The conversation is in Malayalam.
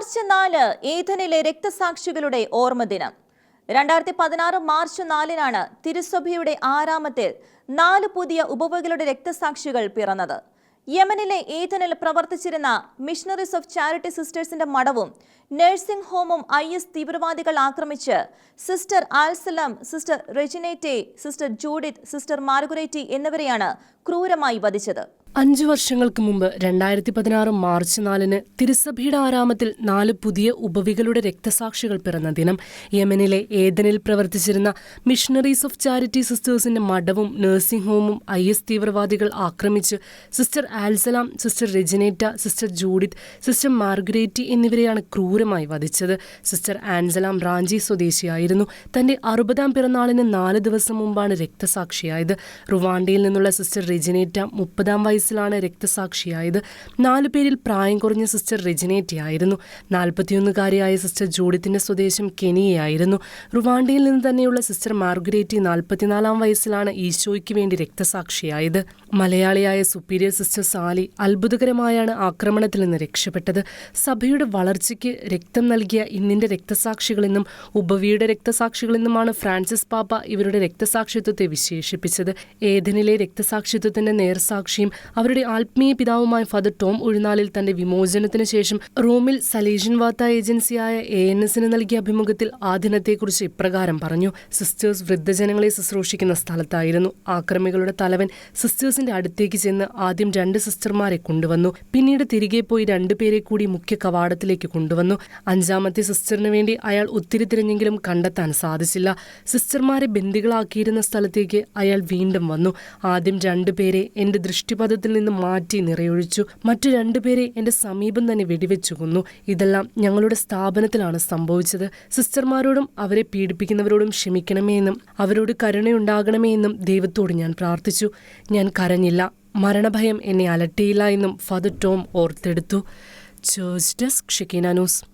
മാർച്ച് നാല് ഏഥനിലെ രക്തസാക്ഷികളുടെ ഓർമ്മ ദിനം. രണ്ടായിരത്തി പതിനാറ് മാർച്ച് നാലിനാണ് തിരുസഭയുടെ ആരാമത്തിൽ നാല് പുതിയ ഉപവകളുടെ രക്തസാക്ഷികൾ പിറന്നത്. യമനിലെ ഏഥനിൽ പ്രവർത്തിച്ചിരുന്ന മിഷണറീസ് ഓഫ് ചാരിറ്റി സിസ്റ്റേഴ്സിന്റെ മഠവും നഴ്സിംഗ് ഹോമും ഐ എസ് തീവ്രവാദികൾ ആക്രമിച്ച് sister Anselm sister Reginette sister Judith sister Marguerite എന്നിവരെയാണ് ക്രൂരമായി വധിച്ചത്. അഞ്ചു വർഷങ്ങൾക്ക് മുമ്പ് രണ്ടായിരത്തി പതിനാറ് മാർച്ച് നാലിന് തിരുസഭയുടെ ആരാമത്തിൽ നാല് പുതിയ ഉപവികളുടെ രക്തസാക്ഷികൾ പിറന്ന ദിനം. യമനിലെ ഏതനിൽ പ്രവർത്തിച്ചിരുന്ന മിഷണറീസ് ഓഫ് ചാരിറ്റി സിസ്റ്റേഴ്സിന്റെ മഠവും നഴ്സിംഗ് ഹോമും ഐ എസ് തീവ്രവാദികൾ ആക്രമിച്ച് sister Anselm sister Reginette sister Judith sister Marguerite എന്നിവരെയാണ് ക്രൂരമായി വധിച്ചത്. സിസ്റ്റർ ആൻസലാം റാഞ്ചി സ്വദേശിയായിരുന്നു. തന്റെ അറുപതാം പിറന്നാളിന് നാല് ദിവസം മുമ്പാണ് രക്തസാക്ഷിയായത്. റുവാണ്ടയിൽ നിന്നുള്ള സിസ്റ്റർ റെജിനേറ്റ മുപ്പതാം വയസ്സിലാണ് രക്തസാക്ഷിയായത്. നാലു പേരിൽ പ്രായം കുറഞ്ഞ സിസ്റ്റർ റെജിനേറ്റയായിരുന്നു നാൽപ്പത്തിയൊന്നുകാരിയായ സിസ്റ്റർ ജൂഡിത്തിന്റെ സ്വദേശം കെനിയയായിരുന്നു. റുവാണ്ടയിൽ നിന്ന് തന്നെയുള്ള സിസ്റ്റർ മാർഗരേറ്റി നാൽപ്പത്തിനാലാം വയസ്സിലാണ് ഈശോയ്ക്ക് വേണ്ടി രക്തസാക്ഷിയായത്. മലയാളിയായ സുപ്പീരിയർ സിസ്റ്റർ സാലി അത്ഭുതകരമായാണ് ആക്രമണത്തിൽ നിന്ന് രക്ഷപ്പെട്ടത്. സഭയുടെ വളർച്ചയ്ക്ക് രക്തം നൽകിയ ഇന്നിന്റെ രക്തസാക്ഷികളെന്നും ഉപവിയുടെ രക്തസാക്ഷികളെന്നുമാണ് ഫ്രാൻസിസ് പാപ്പ ഇവരുടെ രക്തസാക്ഷിത്വത്തെ വിശേഷിപ്പിച്ചത്. ഏതനിലെ രക്തസാക്ഷിത്വത്തിന്റെ നേർസാക്ഷിയും അവരുടെ ആത്മീയ പിതാവുമായ ഫാദർ ടോം ഉഴുന്നാലിൽ തന്റെ വിമോചനത്തിന് ശേഷം റോമിൽ സലേഷ്യൻ വാർത്താ ഏജൻസിയായ എ എൻ എസിന് നൽകിയ അഭിമുഖത്തിൽ ആ ദിനത്തെക്കുറിച്ച് ഇപ്രകാരം പറഞ്ഞു. സിസ്റ്റേഴ്സ് വൃദ്ധജനങ്ങളെ ശുശ്രൂഷിക്കുന്ന സ്ഥലത്തായിരുന്നു ആക്രമികളുടെ തലവൻ. സിസ്റ്റേഴ്സിന്റെ അടുത്തേക്ക് ചെന്ന് ആദ്യം രണ്ട് സിസ്റ്റർമാരെ കൊണ്ടുവന്നു. പിന്നീട് തിരികെ പോയി രണ്ടുപേരെ കൂടി മുഖ്യ കവാടത്തിലേക്ക് കൊണ്ടുവന്നു. അഞ്ചാമത്തെ സിസ്റ്ററിന് വേണ്ടി അയാൾ ഒത്തിരി തിരഞ്ഞെങ്കിലും കണ്ടെത്താൻ സാധിച്ചില്ല. സിസ്റ്റർമാരെ ബന്ദികളാക്കിയിരുന്ന സ്ഥലത്തേക്ക് അയാൾ വീണ്ടും വന്നു. ആദ്യം രണ്ടുപേരെ എന്റെ ദൃഷ്ടിപഥത്തിൽ നിന്ന് മാറ്റി നിറയൊഴിച്ചു. മറ്റു രണ്ടുപേരെ എന്റെ സമീപം തന്നെ വെടിവെച്ചു കൊന്നു. ഇതെല്ലാം ഞങ്ങളുടെ സ്ഥാപനത്തിലാണ് സംഭവിച്ചത്. സിസ്റ്റർമാരോടും അവരെ പീഡിപ്പിക്കുന്നവരോടും ക്ഷമിക്കണമേ എന്നും അവരോട് കരുണയുണ്ടാകണമേ എന്നും ദൈവത്തോട് ഞാൻ പ്രാർത്ഥിച്ചു. ഞാൻ കരഞ്ഞില്ല. മരണഭയം എന്നെ അലട്ടിയില്ല എന്നും father Tom ഓർത്തെടുത്തു. Church desk Shekinah news.